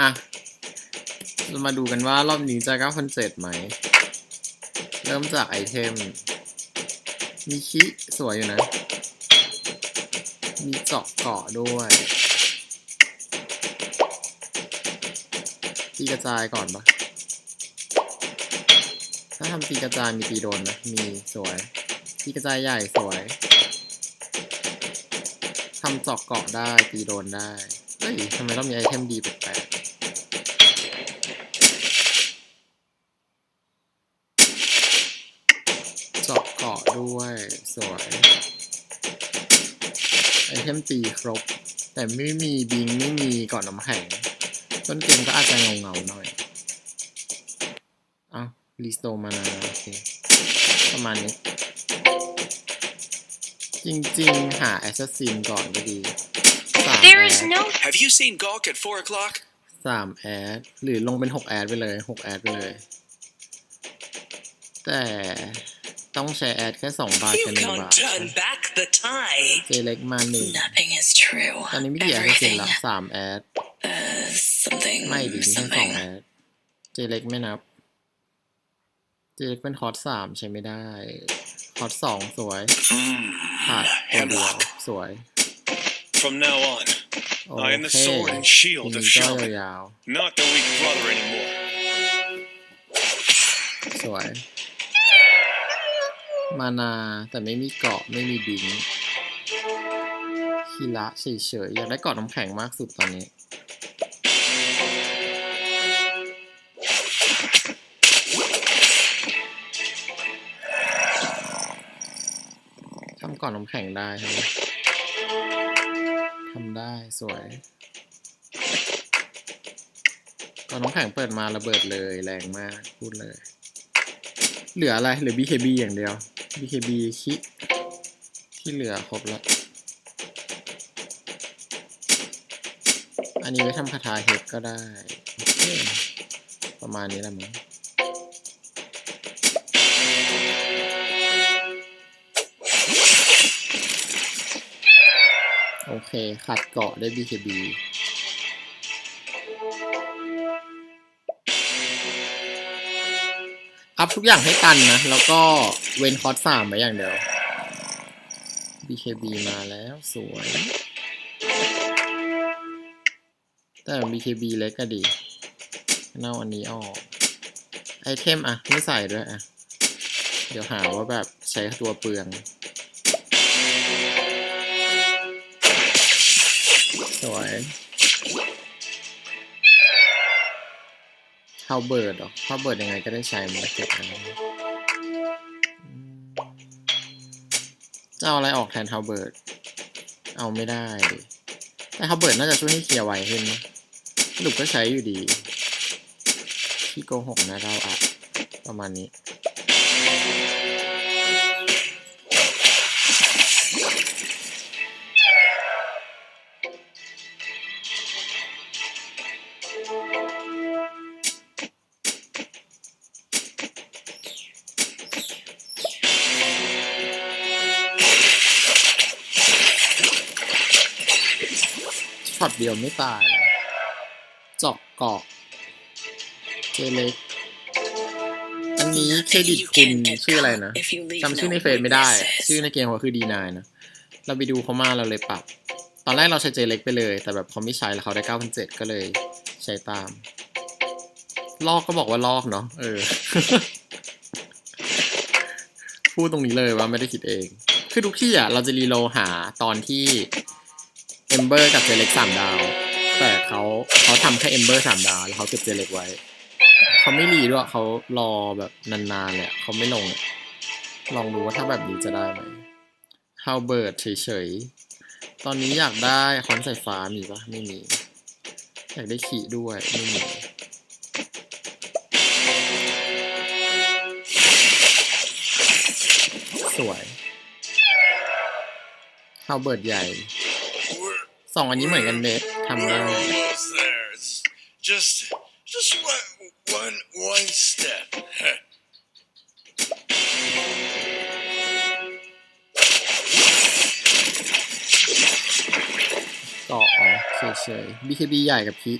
อะเรามาดูกันว่ารอบนี้จะ9,700ไหม เริ่มจากไอเทม มีคิสวยอยู่นะ มีเจาะเกาะด้วยตีกระจายก่อนปะถ้าทำตีกระจายมีตีโดนนะมีสวยตีกระจายใหญ่สวยทำเจาะเกาะได้ตีโดนได้ เฮ้ยทำไมต้องมีไอเทมดีแปลก เจาะเกาะด้วย สวย ไอเทมตีครบ แต่ไม่มีบิงไม่มีเกาะน้ำแข็ง ต้นเกมก็อาจจะเงาเงาๆหน่อยเอารีสโตมานาโอเค ประมาณนี้ จริงๆ หาแอสซัสซินก่อนก็ดีสามแอ There is ด no Have you seen Gawk at four o'clock? สามแอด หรือลงเป็นหกแอดไปเลยหกแอดไปเลย แต่ ต้องใช้แอดแค่สองบาท You กันหนึ่ง can't บาท turn back the tide. เจเล็กมาหนึ่ง nothing is true. ตอนนี้ไม่กี่แอสซัสซิน Everything ละสามแอด uh something ไม่ดิแค่สอง something. แอดเจเล็กไม่นับ เจเล็กเป็นคอร์สสามใช้ไม่ได้คอร์สสองสวยขาด Mm, ตัวเดียว hemlock. สวย From now on, โอ I am the เค sword and ที shield นี้ of ก็ Shaman, ยาว not the weak brother anymore. ๆสวย มานาแต่ไม่มีเกาะไม่มีบิงคีระเฉยๆอยากได้เกาะน้ำแข็งมากสุดตอนนี้ทำเกาะน้ำแข็งได้ใช่ไหมทำได้สวยเกาะน้ำแข็งเปิดมาระเบิดเลยแรงมากพูดเลย เหลืออะไรเหลือ BKB อย่างเดียว BKB คิที่เหลือครบแล้ว อันนี้ไว้ทำคาถาเฮดก็ได้ ประมาณนี้แหละมั้งโอเค ขัดเกาะได้ BKB พทุกอย่างให้ตันนะ แล้วก็เว้นคอร์สสามไว้อย่างเดียว BKB มาแล้วสวย แต่ BKB เล็กก็ดีเน่าอันนี้ออกไอเทมอะไม่ใส่ด้วยอะเดี๋ยวหาว่าแบบใช้ตัวเปลือง สวย เฮาเบิร์ดหรอเฮาเบิร์ดยังไงก็ได้ใช้มันเก็บอันนี้อืมจะเอาอะไรออกแทนเฮาเบิร์ดเอาไม่ได้ แต่เฮาเบิร์ดน่าจะช่วยให้เคลียร์ไวขึ้นนะสรุปก็ใช้อยู่ดีที่โกหกนะเราอะประมาณนี้ อตเดียวไม่ตายเลยเจาะเกาะเจเล็กอันนี้เครดิตคุณชื่ออะไรนะจำชื่อในเฟซไม่ได้ ชื่อในเกมเขาคือดีนายนะ เราไปดูเขามาเราเลยปรับ ตอนแรกเราใช้เจเล็กไปเลย แต่แบบเขาไม่ใช้แล้วเขาได้9,700ก็เลยใช้ตาม ลอกก็บอกว่าลอกเนาะเออ พูดตรงนี้เลยว่าไม่ได้คิดเอง คือทุกที่อะ เราจะรีโลหาตอนที่ เอมเบอร์กับเจเล็กสามดาว แต่เขาเขาทำแค่เอมเบอร์สามดาว แล้วเขาเก็บเจเล็กไว้ เขาไม่รีด้วยเขารอแบบนานๆเลยอะเขาไม่ลง ลองดูว่าถ้าแบบนี้จะได้ไหมฮาวเบิร์ดเฉยๆ ตอนนี้อยากได้คอนสายฟ้ามีปะไม่มี อยากได้ขี่ด้วยไม่มีสวยฮาวเบิร์ดใหญ่ สองอันนี้เหมือนกันเด็ทำ we're ได้ almost there. It's just, just one, one, one step. ต่ออ๋อเฉยๆ BKB ใหญ่กับพี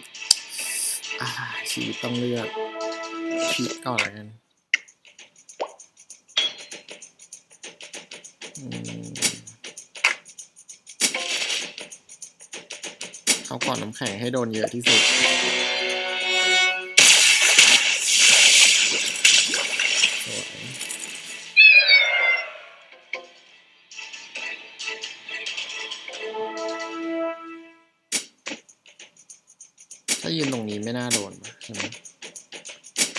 อ่าชีวิตต้องเลือกพีคก่อนแล้วกันอืม เอาก่อนน้ำแข็งให้โดนเยอะที่สุด สวย ถ้ายืนตรงนี้ไม่น่าโดนใช่ไหม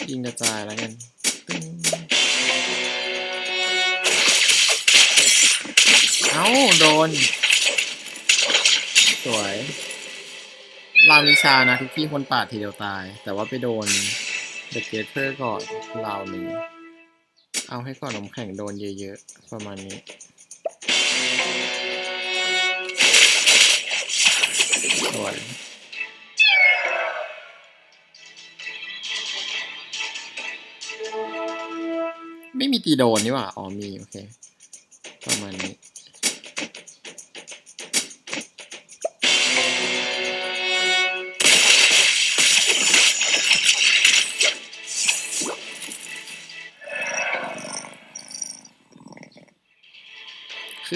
ยิงกระจายแล้วกันตึ้งเอ้าโดน สวย ลาวนิชานะทุกที่คนปาดทีเดียวตาย แต่ว่าไปโดนเดอะเกเตอร์ก่อนลาวนี้ เอาให้ก่อนน้ำแข็งโดนเยอะๆ ประมาณนี้สวยไม่มีตีโดนนี่หว่า อ๋อมี โอเค ประมาณนี้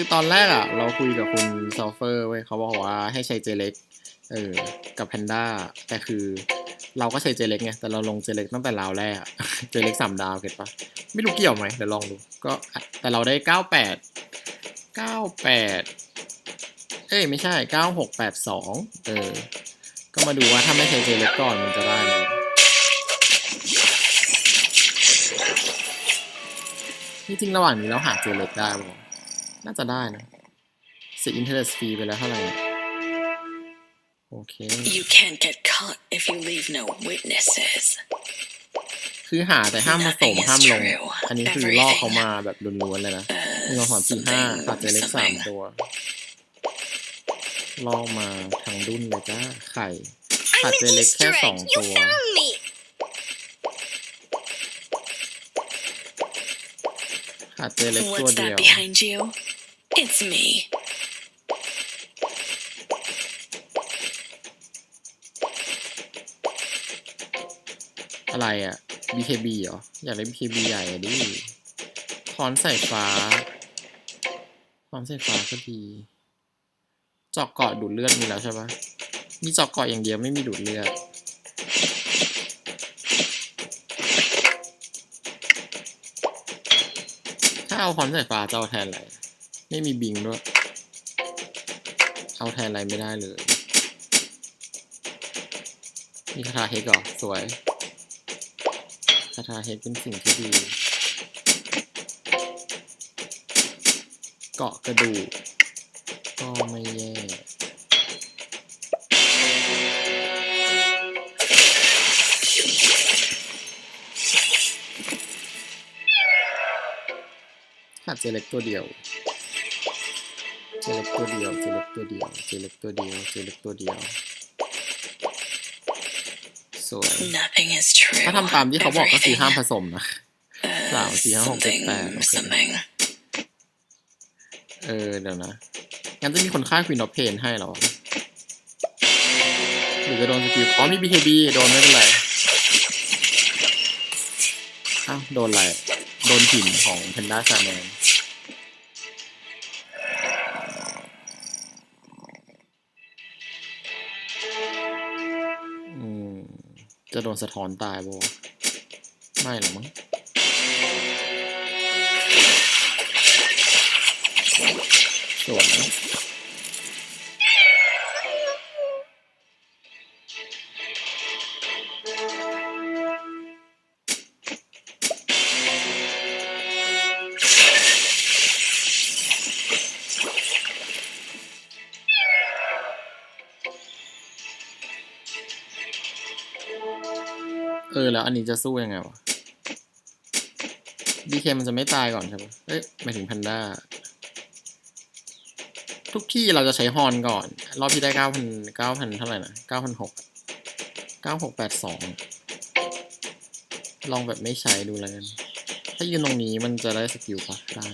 คือตอนแรกอะ เราคุยกับคุณซอฟเฟอร์เว้ยเขาบอกว่าให้ใช้เจเล็กเออ กับแพนด้าแต่คือเราก็ใช้เจเล็กไงแต่เราลงเจเล็กตั้งแต่ราวแรกเจเล็กสามดาวเก็ตปะไม่รู้เกี่ยวไหมเดี๋ยวลองดู ก็แต่เราได้เก้าแปดเก้าแปดเอ้ยไม่ใช่เก้าหกแปดสองเออ ก็มาดูว่าถ้าไม่ใช้เจเล็กก่อนมันจะได้ไหมที่จริงระหว่างนี้เราหาเจเล็กได้ป่ะ น่าจะได้นะเสียอินเทอร์เน็ตฟรีไปแล้วเท่าไหร่เนี่ยโอเค You can't get caught if you leave no witnesses. คือหาแต่ห้ามผสมห้ามลง อันนี้คือล่อเขามาแบบล้วนๆเลยนะหนึ่ง Uh, สองสามสี่ห้า something, ขาดเจเล็กสาม something. ตัวล่อมาทางดุนเลยจ้าไข่ขาดเจเล็กแค่สองตัว ขาดเจเล็กตัว What's เดียว It's me. อะไรอะ BKB เหรอ อยากได้ BKB ใหญ่อะดิถอนสายฟ้าถอนสายฟ้าก็ดีจาะเกาะดูดเลือดมีแล้วใช่ปะมีจาะเกาะอย่างเดียวไม่มีดูดเลือดถ้าเอาคอนสายฟ้าจะเอาแทนอะไร ไม่มีบิงด้วย เอาแทนอะไรไม่ได้เลย มีคาถาเฮกเหรอ สวย คาถาเฮกเป็นสิ่งที่ดี เกาะกระดูกก็ไม่แย่ขาดเจเล็กตัวเดียว เจเล็กตัวเดียวเจเล็กตัวเดียวเจเล็กตัวเดียวเจเล็กตัวเดียวสวย Nothing is true. ถ้าทำตามที่เขาบอกก็คือห้ามผ Everything. สมนะ Uh, สามสี่ห้าหกเจ็ด something, แปดโอเค something. เออเดี๋ยวนะ งั้นจะมีคนฆ่าควีนออฟเพนให้เหรอหรือจะโดนสกิลอ๋อมี BKB โดนไม่เป็นไรอ้าวโดนอะไร โดนหินของเพนด้าซาแมน จะโดนสะท้อนตายบ่ไม่หรอกมั้งสวย แล้วอันนี้จะสู้ยังไงวะ BK มันจะไม่ตายก่อนใช่ปะเอ้ยหมายถึงแพนด้า ทุกที่เราจะใช้ฮอนก่อน รอบที่ได้เก้าพันเก้าพันเท่าไหร่นะเก้าพันหกเก้าหกแปดสองลองแบบไม่ใช้ดูแล้วกัน ถ้ายืนตรงนี้มันจะได้สกิลปะได้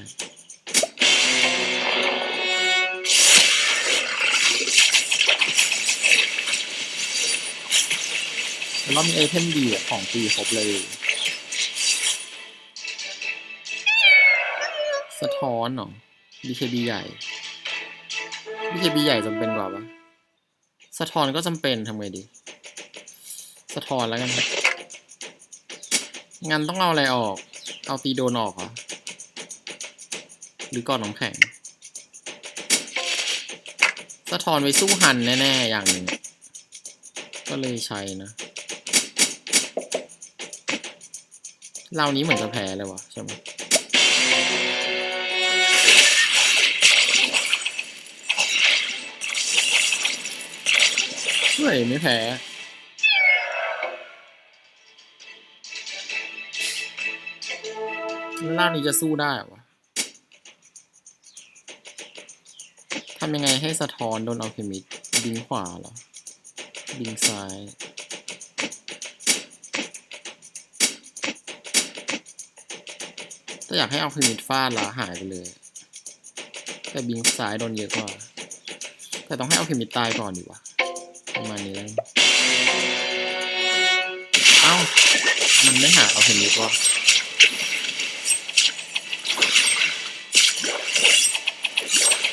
แล้วเรามีไอเทมดีของตีครบเลย สะท้อนหรอ BKB ใหญ่ BKB ใหญ่จำเป็นกว่าปะสะท้อนก็จำเป็นทำไงดี สะท้อนแล้วกันครับงั้นต้องเอาอะไรออก เอาตีโดนออกเหรอ หรือก่อนน้ำแข็ง สะท้อนไว้สู้ฮันแน่ ๆ อย่างหนึ่งก็เลยใช้นะ เรานี้เหมือนจะแพ้เลยวะใช่ไหมเฮ้ยไม่แพ้ล่างนี้จะสู้ได้เหรอวะทำยังไงให้สะท้อนโดนอัลเคมิดบิงขวาเหรอ บิงซ้าย แต่อยากให้เอาพิมิดฟาดละหายไปเลย แต่บิงซ้ายโดนเยอะกว่า แต่ต้องให้เอาพิมิดตายก่อนดีกว่าประมาณนี้แล้วเอ้า มันไม่หาเอาพิมิดว่ะ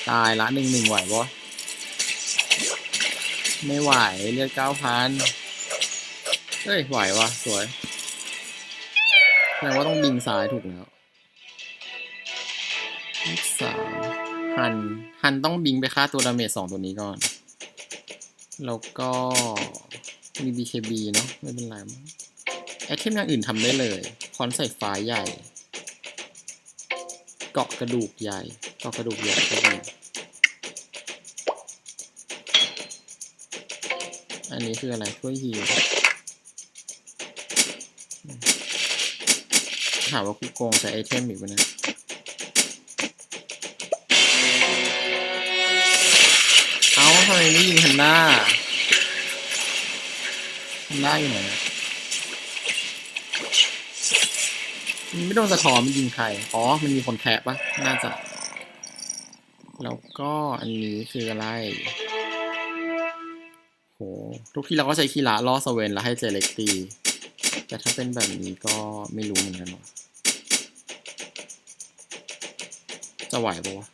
ตายละหนึ่งหนึ่งไหวปะไม่ไหวเลือดเก้าพันเฮ้ย ไหววะสวยแสดงว่าต้องบิงซ้ายถูกแล้ว สามฮัน ฮันต้องบิงไปฆ่าตัวดาเมจสองตัวนี้ก่อน แล้วก็มี BKB เนาะไม่เป็นไรมั้งไอเทมอย่างอื่นทำได้เลยคอนใส่ฟ้าใหญ่ เกาะกระดูกใหญ่ เกาะกระดูกใหญ่ก็ดีอันนี้คืออะไรถ้วยฮีลถามว่ากูโกงใช้ไอเทมอีกวะเนี่ยาทำไมไม่ยิงฮันน่าฮันน่าอยู่ไหนมันไม่โดนสะท้อนมันยิงใคร อ๋อ มันมีคนแคะปะน่าจะ แล้วก็อันนี้คืออะไร โห ทุกทีเราก็ใช้คีระล่อสเวนแล้วให้เจเล็กตี แต่ถ้าเป็นแบบนี้ก็ไม่รู้เหมือนกันว่าจะไหวปะวะ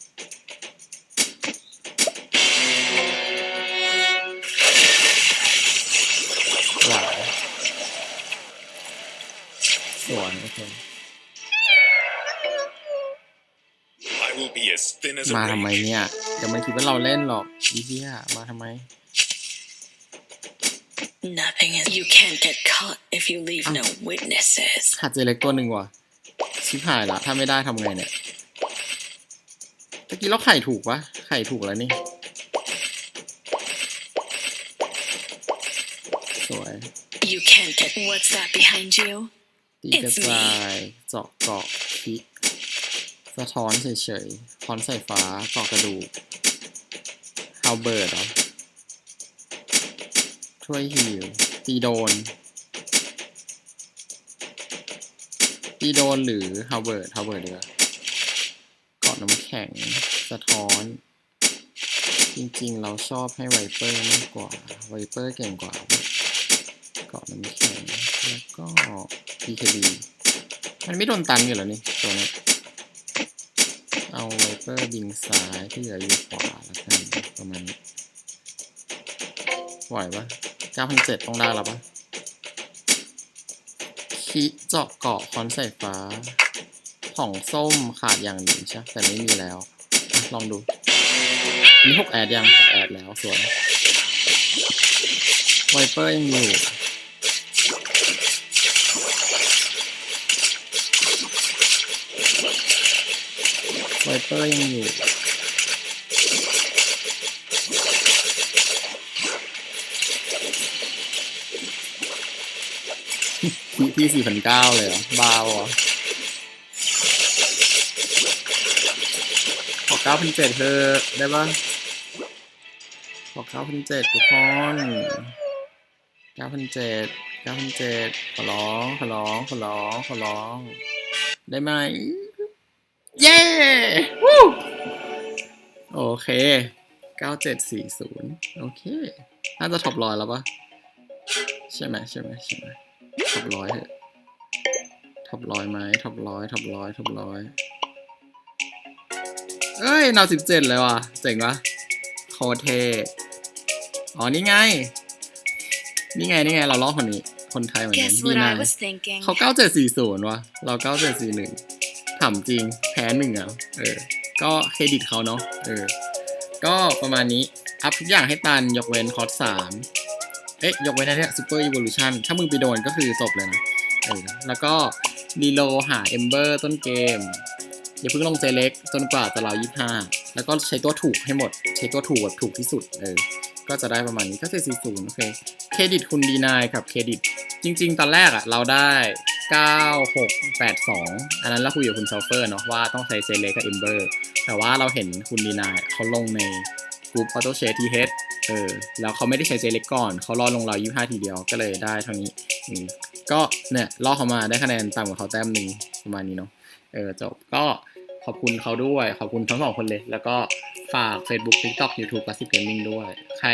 วยโอเค I will be as thin as a มาทำไม rake. เนี่ยเดี๋ยวมันคิดว่าเราเล่นหรอกอีเหี้ยมาทำไม Nothing is. You can't get caught if you leave no witnesses. ขาดเจเล็กตัวหนึ่งว่ะชิบหายละถ้าไม่ได้ทำไงเนี่ยตะกี้เราไข่ถูกปะไข่ถูกแล้วนี่ สวย You can't get. What's that behind you? ตีกระจายเจาะเกาะคิก สะท้อนเฉยๆคอนใส่ฟ้าเกาะกระดูกฮาวเบิร์ดเหรอช่วยฮิวตีโดน ตีโดนหรือฮาวเบิร์ดฮาวเบิร์ดเดียวาเกาะน้ำแข็งสะท้อน จริงๆ เราชอบให้ไวเปอร์มากกว่า ไวเปอร์เก่งกว่า เกาะน้ำแข็งแล้วก็ PKB มันไม่โดนตันอยู่แล้วนี่ตัวนี้ เอาไวเปอร์บิงซ้ายที่เหลืออยู่ขวาแล้วกันประมาณนี้ไหวปะ9,700ต้องได้แล้วปะคิเจาะเกาะคอนใส่ฟ้า ของส้มขาดอย่างหนึ่งใช่แต่ไม่มีแล้ว ลองดู มีหกแอดยังหกแอดแล้วสวยไวเปอร์ยังอยู่ ไวเปอร์ยังอยู่พี่พี่สี่พันเก้าเลยเหรอ บ้าวอขอเก้าพันเจ็ดเธอได้ปะขอเก้าพันเจ็ดทุกคนเก้าพันเจ็ดเก้าพันเจ็ดขอร้อง ขอร้อง ขอร้อง ขอร้อง ได้ไหม เย้วู้โอเค 9740 โอเค น่าจะท็อปร้อยแล้วปะใช่ไหมใช่ไหมใช่ไหมท็อปร้อยเถอะท็อปร้อยไหมท็อปร้อยท็อปร้อยท็อปร้อยเอ้ยนาวสิบเจ็ดเลยว่ะ เจ๋งวะโคตรเท อ๋อ นี่ไง นี่ไง นี่ไง เราล้อคนนี้ คนไทยเหมือนกัน Guess ดี what นา I ย was thinking? เขาเก้าเจ็ดสี่ศูนย์วะเราเก้าเจ็ดสี่หนึ่ง ถามจริงแพ้หนึ่งอะเออ ก็เครดิตเขาเนาะเออ ก็ประมาณนี้อัพทุกอย่างให้ตันยกเว้นคอร์สสามเอ๊ะยกเว้นอันเนี้ยซูเปอร์อีวอลูชันถ้ามึงไปโดนก็คือจบเลยนะเออแล้วก็รีโลหาเอมเบอร์ต้นเกม อย่าเพิ่งลงเจเล็กจนกว่าจะเรายี่ห้าแล้วก็ใช้ตัวถูกให้หมด ใช้ตัวถูกแบบถูกที่สุดเออ ก็จะได้ประมาณนี้ก็เจ็ดสี่ศูนย์โอเคเครดิตคุณดีนายกับเครดิต จริง ๆ ตอนแรกอะเราได้ 9682 อันนั้นเราคุยกับคุณเซลเฟอร์เนาะว่าต้องใช้เซเลกับเอมเบอร์แต่ว่าเราเห็นคุณดีนายเขาลงในกลุ่มออโต้เชทีเฮดเออแล้วเขาไม่ได้ใช้เซเล็กก่อน เขารอลงเรา 25 ทีเดียวก็เลยได้เท่านี้อืมก็เนี่ยล่อเขามาได้คะแนนต่ำกว่าเขาแต้มหนึ่งประมาณนี้เนาะเออจบก็ ขอบคุณเขาด้วย ขอบคุณทั้งสองคนเลย แล้วก็ฝาก Facebook TikTok YouTube กับสิ Gaming ด้วย ใคร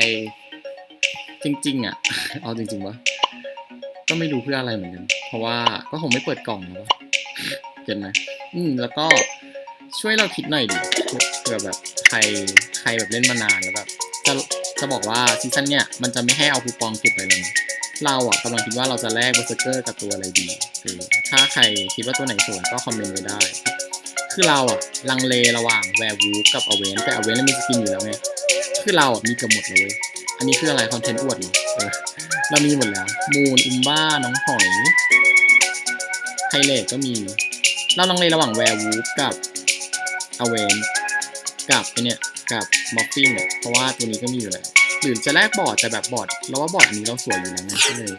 จริง ๆ อะ เอาจริง ๆวะก็ไม่รู้เพื่ออะไรเหมือนกัน เพราะว่าก็คงไม่เปิดกล่องแล้วเก็นไหมอืม แล้วก็ช่วยเราคิดหน่อยดิเผื่อแบบใครใครแบบเล่นมานานแล้วแบบจะจะบอกว่าซีซั่นเนี้ยมันจะไม่ให้เอาคูปองเก็บไปเลยนะเราอะกำลังคิดว่าเราจะแลกเบอร์เซอร์เกอร์กับตัวอะไรดีเออถ้าใครคิดว่าตัวไหนสวยก็คอมเมนต์ไว้ได้ คือเราอะลังเลระหว่างแวร์วูฟกับอเวนแต่อเวนมีสกินอยู่แล้วไงคือเราอะมีกือบหมดเลยอันนี้คืออะไรคอนเทนต์อวดเหรอเออเรามีหมดแล้วมูนอุมบ้าน้องหอยไทเลตก็มี เราลังเลระหว่างแวร์วูฟกับอเวนกับไอเนี่ยกับมอฟฟินเนี่ยเพราะว่าตัวนี้ก็มีอยู่แล้วหรือจะแลกบอร์ดแต่แบบบอร์ดเราว่าบอร์ดนี้เราสวยอยู่แล้วไงก็เลย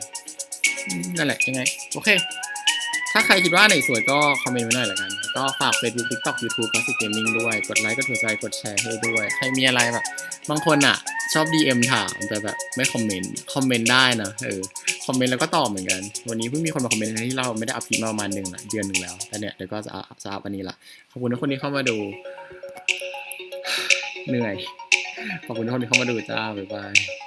นั่นแหละยังไง โอเค ถ้าใครคิดว่าไหนสวยก็คอมเมนต์ไว้หน่อยละกัน ก็ฝาก Facebook TikTok YouTube ก็สิเกมมิ่งด้วย กดไลค์กดถูกใจกดแชร์ให้ด้วย ใครมีอะไรแบบ บางคนอะ ชอบ DM ถามแต่แบบไม่คอมเมนต์คอมเมนต์ได้นะเออคอมเมนต์แล้วก็ตอบเหมือนกัน วันนี้เพิ่งมีคนมาคอมเมนต์ที่เราไม่ได้อัพคลิปมาประมาณหนึ่งละเดือนหนึ่งแล้วแต่เนี่ยเดี๋ยวก็จะอัพจะอัพอันนี้ละขอบคุณทุกคนที่เข้ามาดู เหนื่อยขอบคุณทุกคนที่เข้ามาดูจ้าบ๊ายบาย